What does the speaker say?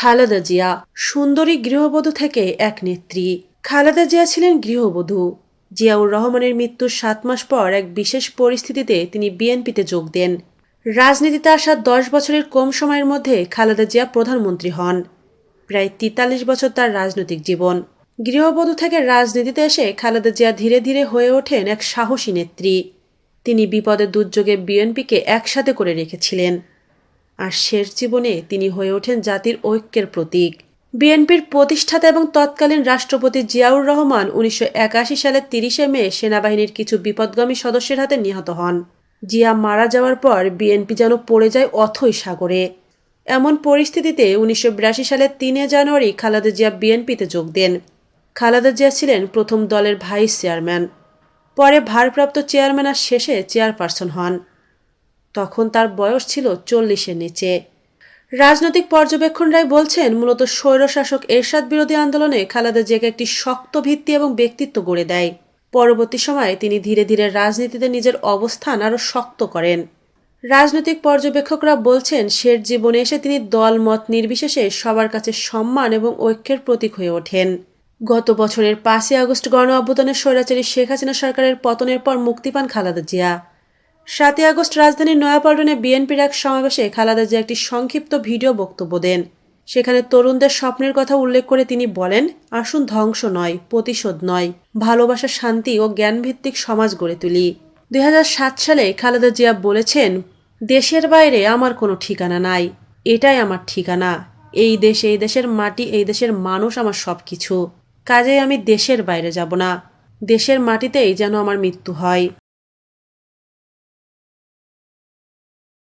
খালেদা জিয়া সুন্দরী গৃহবধূ থেকে এক নেত্রী। খালেদা জিয়া ছিলেন গৃহবধূ। জিয়াউর রহমানের মৃত্যুর সাত মাস পর এক বিশেষ পরিস্থিতিতে তিনি বিএনপিতে যোগ দেন। রাজনীতিতে আসার দশ বছরের কম সময়ের মধ্যে খালেদা জিয়া প্রধানমন্ত্রী হন। প্রায় তেতাল্লিশ বছর তার রাজনৈতিক জীবন। গৃহবধূ থেকে রাজনীতিতে এসে খালেদা জিয়া ধীরে ধীরে হয়ে ওঠেন এক সাহসী নেত্রী। তিনি বিপদে দুর্যোগে বিএনপিকে একসাথে করে রেখেছিলেন। আর শেষ জীবনে তিনি হয়ে ওঠেন জাতির ঐক্যের প্রতীক। বিএনপির প্রতিষ্ঠাতা এবং তৎকালীন রাষ্ট্রপতি জিয়াউর রহমান উনিশশো একাশি সালের তিরিশে মে সেনাবাহিনীর কিছু বিপদগামী সদস্যের হাতে নিহত হন। জিয়া মারা যাওয়ার পর বিএনপি যেন পড়ে যায় অথই সাগরে। এমন পরিস্থিতিতে উনিশশো বিরাশি সালের তিনে জানুয়ারি খালেদা জিয়া বিএনপিতে যোগ দেন। খালেদা জিয়া ছিলেন প্রথম দলের ভাইস চেয়ারম্যান। পরে ভারপ্রাপ্ত চেয়ারম্যান আর শেষে চেয়ারপারসন হন। তখন তার বয়স ছিল চল্লিশের নিচে। রাজনৈতিক পর্যবেক্ষণরাই বলছেন, মূলত স্বৈরশাসক এরশাদ বিরোধী আন্দোলনে খালেদা জিয়াকে একটি শক্ত ভিত্তি এবং ব্যক্তিত্ব গড়ে দেয়। পরবর্তী সময়ে তিনি ধীরে ধীরে রাজনীতিতে নিজের অবস্থান আরও শক্ত করেন। রাজনৈতিক পর্যবেক্ষকরা বলছেন শের জীবনে এসে তিনি দল মত নির্বিশেষে সবার কাছে সম্মান এবং ঐক্যের প্রতীক হয়ে ওঠেন। গত বছরের পাঁচই আগস্ট গণ অভ্যুত্থানের স্বৈরাচারী শেখ হাসিনা সরকারের পতনের পর মুক্তি পান খালেদা জিয়া। সাতই আগস্ট রাজধানীর নয়াপল্টনে বিএনপির এক সমাবেশে খালেদা জিয়া একটি সংক্ষিপ্ত ভিডিও বক্তব্য দেন। সেখানে তরুণদের স্বপ্নের কথা উল্লেখ করে তিনি বলেন, আসুন ধ্বংস নয়, প্রতিশোধ নয়, ভালোবাসা, শান্তি ও জ্ঞানভিত্তিক সমাজ গড়ে তুলি। দু হাজার সাত সালে খালেদা জিয়া বলেছেন, দেশের বাইরে আমার কোনো ঠিকানা নাই, এটাই আমার ঠিকানা। এই দেশ, এই দেশের মাটি, এই দেশের মানুষ আমার সব কিছু কাজেই আমি দেশের বাইরে যাব না। দেশের মাটিতেই যেন আমার মৃত্যু হয়।